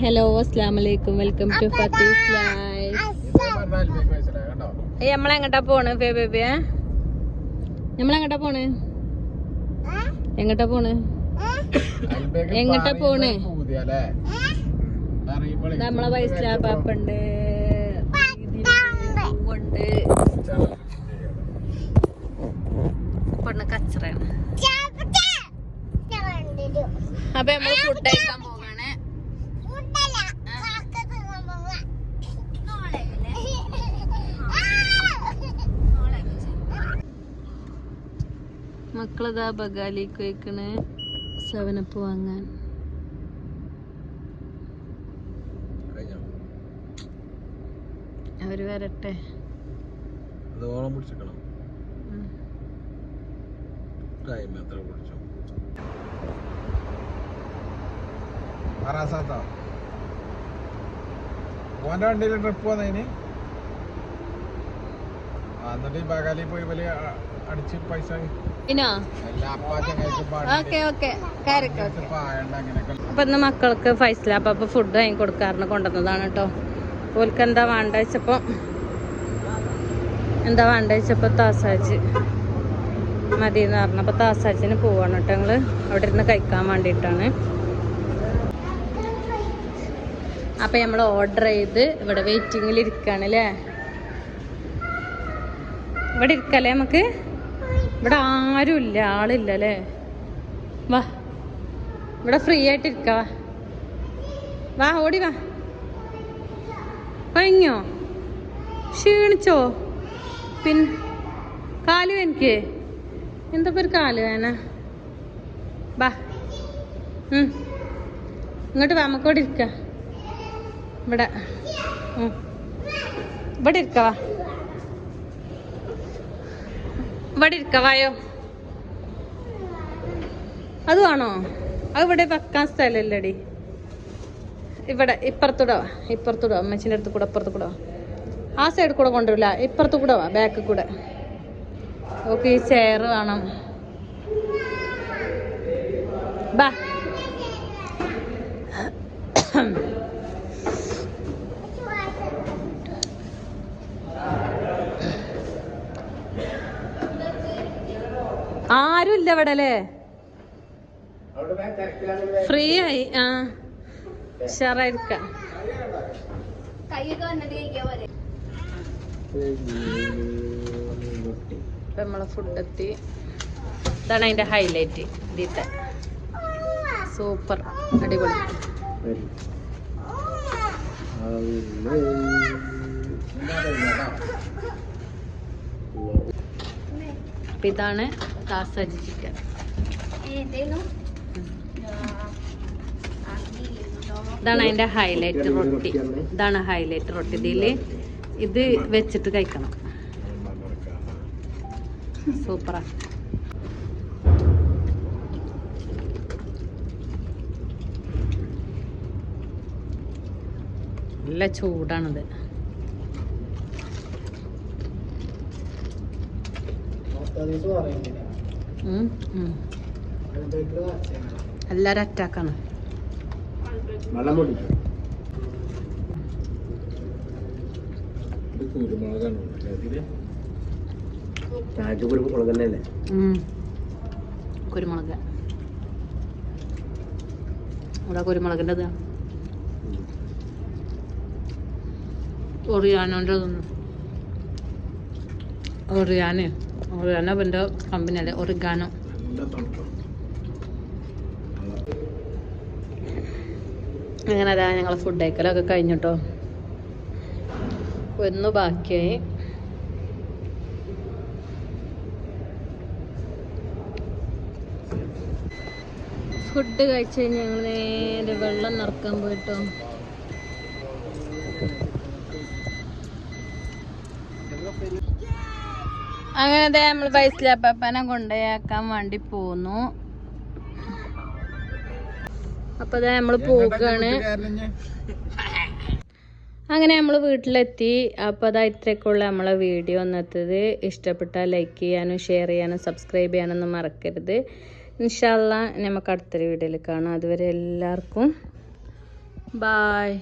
Hello അസ്ലാമലൈക്കും welcome to Fathi's life നമ്മൾ നമ്മളെങ്ങട്ടാ പോണ്? ഫേ ബേബി നമ്മളെങ്ങട്ടാ പോണ്? എങ്ങട്ടാ പോണ്? എങ്ങട്ടാ പോണ്? നമ്മളെ വയസ്സിലാ പാപ്പുണ്ട് പൂവുണ്ട് പെണ്ണ് കച്ചറയാണ്. അപ്പൊ നമ്മൾ ഫുഡ് കഴിക്കാൻ പോകാണ് മക്കളിതാ ബഗാലിക്ക് വയ്ക്കണ് സെവനപ്പ് വാങ്ങാൻ. അവർ വരട്ടെ. ഓന്റെ വണ്ടിയിൽ ട്രിപ്പ് വന്നതിന് എന്നിട്ട് ഈ ബഗാലി പോയി വലിയ അടിച്ച് പൈസ ഇനോ ഓക്കെ ഓക്കെ. കയറിക്കോ അപ്പൊ ഇന്ന് മക്കൾക്ക് ഫൈസല. അപ്പൊ ഫുഡ് വാങ്ങി കൊടുക്കാറിന് കൊണ്ടുവന്നതാണ് കേട്ടോ ഓൽക്ക് എന്താ വേണ്ട വെച്ചപ്പോ എന്താ വേണ്ട വെച്ചപ്പോ താസാജ്? മതി എന്ന് പറഞ്ഞപ്പോ താസാജിന് പോവാണ് കേട്ടോ ഞങ്ങൾ. അവിടെ ഇരുന്ന് കഴിക്കാൻ വേണ്ടിയിട്ടാണ്. അപ്പൊ നമ്മൾ ഓർഡർ ചെയ്ത് ഇവിടെ വെയിറ്റിങ്ങിൽ ഇരിക്കാണ് അല്ലേ ഇവിടെ ഇരിക്കല്ലേ നമുക്ക് ഇവിടെ ആരും ഇല്ല ആളില്ല അല്ലേ? വാ. ഇവിടെ ഫ്രീ ആയിട്ട് ഇരിക്ക. വാ വാ ഓടി വാ. കഴിഞ്ഞോ? ക്ഷീണിച്ചോ? പിൻ കാൽ എനിക്ക് എന്താ പേര് കാൽ വേന? വാ. ഇങ്ങോട്ട് വാ നമുക്ക് ഇവിടെ ഇരിക്ക. ഇവിടെ. ഇവിടെ ഇരിക്ക വാ. ഇവിടെ ഇരിക്കവായോ അത് വേണോ? അത് ഇവിടെ വെക്കാൻ സ്ഥലമില്ലടി. ഇവിടെ ഇപ്പുറത്തൂടെ വാ ഇപ്പുറത്തൂടെ വാ അമ്മച്ചിന്റെ അടുത്ത് കൂടെ ഇപ്പുറത്ത് കൂടെ ആ സൈഡ് കൂടെ കൊണ്ടുവരില്ല ഇപ്പുറത്ത് കൂടെ വാ ബാക്ക് കൂടെ. ഓക്കെ ഈ ചെയർ വേണം. ബാ. ആരും ഇല്ല ഇവിടെ അല്ലേ ഫ്രീ ആയി ആ ഉഷാറായിരിക്കാം ഇപ്പൊ നമ്മളെ ഫുഡ് എത്തി. ഇതാണ് അതിന്റെ ഹൈലൈറ്റ് ഇതിത്തെ. സൂപ്പർ. അടിപൊളി. ഇതാണ് താസജി ചിക്കൻ ഇതാണ് അതിന്റെ ഹൈലൈറ്റ് റൊട്ടി. ഇതാണ് ഹൈലൈറ്റ് റൊട്ടി. ഇതിൽ ഇത് വെച്ചിട്ട് കഴിക്കണം. സൂപ്പറാ. നല്ല ചൂടാണിത്. പറയുന്നില്ല. എല്ലാരും അറ്റാക്കാണ്. കുരുമുളക്. ഇവിടെ കുരുമുളകിന്റെ ഇതാ ഒറിയാനോന്റെ ഒറിയാന്. ഒറിയാനോ പിന്നെ കമ്പനി അല്ലേ ഒറിഗാനോ അങ്ങനെ അതാ ഞങ്ങൾ ഫുഡ് കഴിക്കലൊക്കെ കഴിഞ്ഞിട്ടോ. ഒന്ന് ബാക്കിയായി. ഫുഡ് കഴിച്ച് കഴിഞ്ഞ് ഞങ്ങൾ നേരെ വെള്ളം നിറക്കാൻ പോയിട്ടോ. അങ്ങനെ നമ്മൾ വയസ്സിലപ്പനെ കൊണ്ടുപോയാക്കാൻ വേണ്ടി പോന്നു. അപ്പൊ അതാ നമ്മൾ പോക്കാണ് അങ്ങനെ നമ്മൾ വീട്ടിലെത്തി. അപ്പോൾ അതാ ഇത്രയൊക്കെയുള്ള നമ്മളെ വീഡിയോ ഇന്നത്തത്. ഇഷ്ടപ്പെട്ട ലൈക്ക് ചെയ്യാനും ഷെയർ ചെയ്യാനും സബ്സ്ക്രൈബ് ചെയ്യാനൊന്നും മറക്കരുത്. ഇൻഷാല്ല നമുക്ക് അടുത്തൊരു വീഡിയോയിൽ കാണാം. അതുവരെ എല്ലാവർക്കും ബായ്